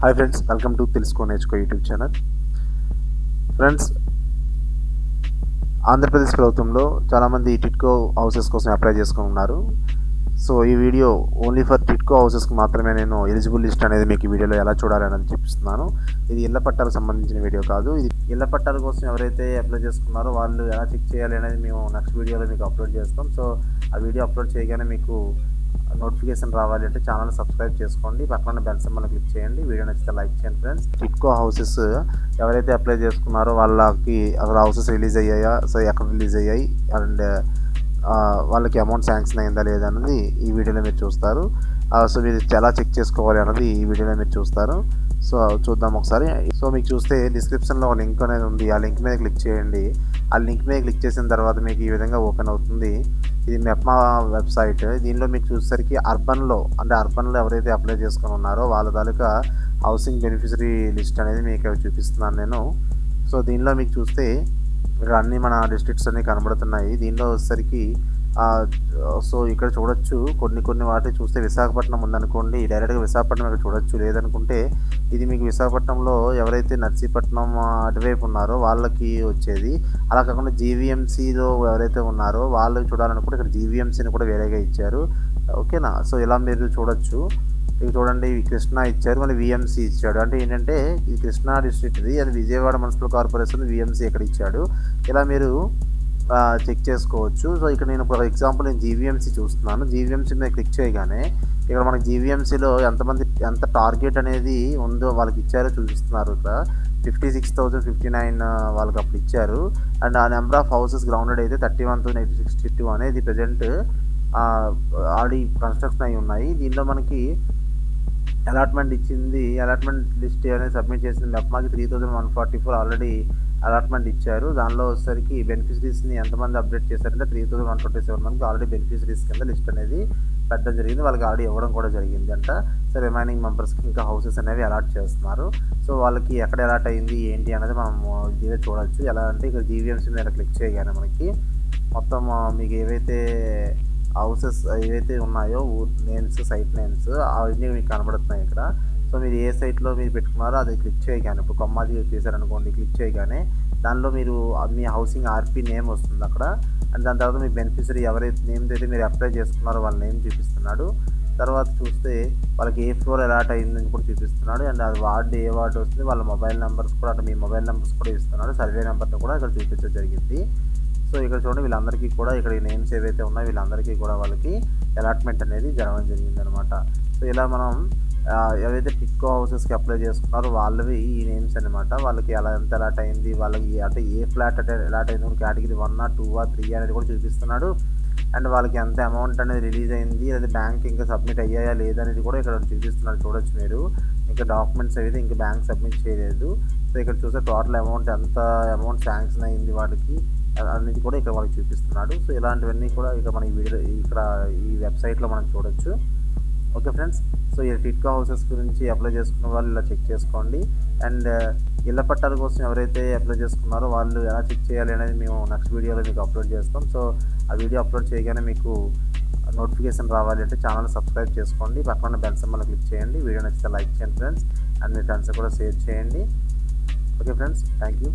Hi friends welcome to తెలుసుకో నేర్చుకో YouTube channel friends Andhra Pradesh ప్రభుత్వంలో చాలామంది టిట్కో హౌసెస్ కోసం అప్లై చేసుకుని ఉన్నారు. సో ఈ వీడియో ఓన్లీ ఫర్ టిట్కో హౌసెస్కి మాత్రమే నేను ఎలిజిబుల్ లిస్ట్ అనేది మీకు ఈ వీడియోలో ఎలా చూడాలని చూపిస్తున్నాను. ఇది ఇళ్ళ పట్టాలకు సంబంధించిన వీడియో కాదు. ఇది ఇళ్ళ పట్టాల కోసం ఎవరైతే అప్లై చేసుకున్నారో వాళ్ళు ఎలా చెక్ చేయాలి అనేది మేము నెక్స్ట్ వీడియోలో మీకు అప్లోడ్ చేస్తాం. సో ఆ వీడియో అప్లోడ్ చేయగానే మీకు నోటిఫికేషన్ రావాలి అంటే ఛానల్ సబ్స్క్రైబ్ చేసుకోండి. పక్కన బెల్ సింబల్ క్లిక్ చేయండి. వీడియో నచ్చితే లైక్ చేయండి ఫ్రెండ్స్. టిట్కో హౌసెస్ ఎవరైతే అప్లై చేసుకున్నారో వాళ్ళకి అసలు హౌసెస్ రిలీజ్ అయ్యాయా? సో ఎక్కడ రిలీజ్ అయ్యాయి? అండ్ వాళ్ళకి అమౌంట్ శాంక్షన్ అయిందా లేదా అనేది ఈ వీడియోలో మీరు చూస్తారు. సో మీరు ఎలా చెక్ చేసుకోవాలి అన్నది ఈ వీడియోలో మీరు చూస్తారు. సో చూద్దాం ఒకసారి. సో మీకు చూస్తే డిస్క్రిప్షన్లో ఒక లింక్ అనేది ఉంది. ఆ లింక్ మీద క్లిక్ చేయండి. ఆ లింక్ మీద క్లిక్ చేసిన తర్వాత మీకు ఈ విధంగా ఓపెన్ అవుతుంది. ఇది మెప్మా వెబ్సైట్ దీనిలో మీకు చూసేసరికి అర్బన్లో అంటే అర్బన్లో ఎవరైతే అప్లై చేసుకుని ఉన్నారో వాళ్ళ తాలూకా హౌసింగ్ బెనిఫిషరీ లిస్ట్ అనేది మీకు చూపిస్తున్నాను నేను. సో దీనిలో మీకు చూస్తే ఇక్కడ అన్ని మన డిస్ట్రిక్ట్స్ అన్నీ కనబడుతున్నాయి. దీనిలో వచ్చేసరికి సో ఇక్కడ చూడొచ్చు. కొన్ని కొన్ని వాటి చూస్తే విశాఖపట్నం ఉందనుకోండి. డైరెక్ట్గా విశాఖపట్నం ఇక్కడ చూడొచ్చు. లేదనుకుంటే ఇది మీకు విశాఖపట్నంలో ఎవరైతే నర్సీపట్నం అటువైపు ఉన్నారో వాళ్ళకి వచ్చేది. అలా కాకుండా జీవీఎంసీలో ఎవరైతే ఉన్నారో వాళ్ళకి చూడాలనుకుంటే ఇక్కడ జీవీఎంసీని కూడా వేరేగా ఇచ్చారు. ఓకేనా? సో ఇలా మీరు చూడొచ్చు. ఇవి చూడండి కృష్ణా ఇచ్చారు. మళ్ళీ విఎంసీ ఇచ్చాడు. అంటే ఏంటంటే ఇది కృష్ణా డిస్ట్రిక్ట్ ఇది అది విజయవాడ మున్సిపల్ కార్పొరేషన్ విఎంసీ ఇక్కడ ఇచ్చాడు. ఇలా మీరు చెక్ చేసుకోవచ్చు. సో ఇక్కడ నేను ఫర్ ఎగ్జాంపుల్ నేను జీవీఎంసీ చూస్తున్నాను. జీవీఎంసీ మీద క్లిక్ చేయగానే ఇక్కడ మనకి జీవీఎంసీలో ఎంతమంది ఎంత టార్గెట్ అనేది ఉందో వాళ్ళకి ఇచ్చారో చూపిస్తున్నారు ఇక్కడ. Fifty six thousand fifty nine వాళ్ళకి అప్పుడు ఇచ్చారు. అండ్ ఆ నెంబర్ ఆఫ్ హౌసెస్ గ్రౌండెడ్ అయితే thirty one thousand eighty sixty two అనేది ప్రజెంట్ ఆల్రెడీ కన్స్ట్రక్షన్ అయి ఉన్నాయి. దీనిలో మనకి అలాట్మెంట్ ఇచ్చింది అలాట్మెంట్ లిస్ట్ అనేది సబ్మిట్ చేసింది. మెప్మాకి three thousand one forty four already allotment ఇచ్చారు. దానిలో వచ్చేసరికి బెనిఫిషరీస్ని ఎంతమంది అప్డేట్ చేశారంటే three thousand one twenty seven మందికి ఆల్రెడీ బెనిఫిషరీస్ కింద లిస్ట్ అనేది పెట్టడం జరిగింది. వాళ్ళకి ఆల్రెడీ ఇవ్వడం కూడా జరిగింది అంట సో రిమైనింగ్ మెంబర్స్కి ఇంకా హౌసెస్ అనేవి అలాట్ చేస్తున్నారు. సో వాళ్ళకి ఎక్కడ అలాట్ అయింది ఏంటి అనేది మనం ఇదే చూడొచ్చు. ఎలా అంటే ఇక్కడ జీవీఎంసీ మీద క్లిక్ చేయగానే మనకి మొత్తం మీకు ఏవైతే హౌసెస్ ఏవైతే ఉన్నాయో నేమ్స్ సైట్ నేమ్స్ అవన్నీ మీకు కనబడుతున్నాయి ఇక్కడ. సో మీరు ఏ సైట్లో మీరు పెట్టుకున్నారో అది క్లిక్ చేయగానే ఇప్పుడు కొమ్మాది చేశారనుకోండి క్లిక్ చేయగానే దానిలో మీరు మీ హౌసింగ్ ఆర్పీ నేమ్ వస్తుంది అక్కడ. అండ్ దాని తర్వాత మీ బెనిఫిషరీ ఎవరైతే నేమ్ అయితే మీరు అప్లై చేసుకున్నారో వాళ్ళ నేమ్ చూపిస్తున్నాడు. తర్వాత చూస్తే వాళ్ళకి ఏ ఫ్లోర్ అలాట్ అయిందని కూడా చూపిస్తున్నాడు. అండ్ అది వార్డు ఏ వార్డు వస్తుంది వాళ్ళ మొబైల్ నెంబర్స్ కూడా అంటే మీ మొబైల్ నెంబర్స్ కూడా ఇస్తున్నాడు. సర్వే నెంబర్ని కూడా ఇక్కడ చూపించడం జరిగింది. సో ఇక్కడ చూడండి వీళ్ళందరికీ కూడా ఇక్కడ నేమ్స్ ఏవైతే ఉన్నాయో వీళ్ళందరికీ కూడా వాళ్ళకి అలాట్మెంట్ అనేది జరగడం జరిగిందనమాట. సో ఇలా మనం ఎవరైతే టిక్కో హౌసెస్కి అప్లై చేసుకున్నారో వాళ్ళవి ఈ నేమ్స్ అనమాట వాళ్ళకి ఎలా ఎంత అలాట్ అయింది వాళ్ళకి అంటే ఏ ఫ్లాట్ అంటే అలాట్ అయింది కేటగిరీ వన్ టూ త్రీ అనేది కూడా చూపిస్తున్నాడు. అండ్ వాళ్ళకి ఎంత అమౌంట్ అనేది రిలీజ్ అయింది అది బ్యాంక్ ఇంకా సబ్మిట్ అయ్యాయా లేదనేది కూడా ఇక్కడ చూపిస్తున్నారు చూడొచ్చు మీరు. ఇంకా డాక్యుమెంట్స్ అయితే ఇంకా బ్యాంక్ సబ్మిట్ చేయలేదు. సో ఇక్కడ చూస్తే టోటల్ అమౌంట్ ఎంత అమౌంట్ శాంక్షన్ అయింది వాళ్ళకి అనేది కూడా ఇక్కడ వాళ్ళకి చూపిస్తున్నాడు. సో ఇలాంటివన్నీ కూడా ఇక్కడ మన ఈ వీడియో ఇక్కడ ఈ వెబ్సైట్లో మనం చూడొచ్చు. ఓకే ఫ్రెండ్స్ సో ఈ టిట్కో హౌసెస్ గురించి అప్లై చేసుకున్న వాళ్ళు ఇలా చెక్ చేసుకోండి. అండ్ ఇళ్ళ పట్టాల కోసం ఎవరైతే అప్లై చేసుకున్నారో వాళ్ళు ఎలా చెక్ చేయాలి అనేది మేము నెక్స్ట్ వీడియోలో మీకు అప్లోడ్ చేస్తాం. సో ఆ వీడియో అప్లోడ్ చేయగానే మీకు నోటిఫికేషన్ రావాలి అంటే ఛానల్ సబ్స్క్రైబ్ చేసుకోండి. పక్కన బెల్ సింబల్ క్లిక్ చేయండి. వీడియో నచ్చితే లైక్ చేయండి ఫ్రెండ్స్ అండ్ మీ ఫ్రెండ్స్ కూడా షేర్ చేయండి. Okay friends thank you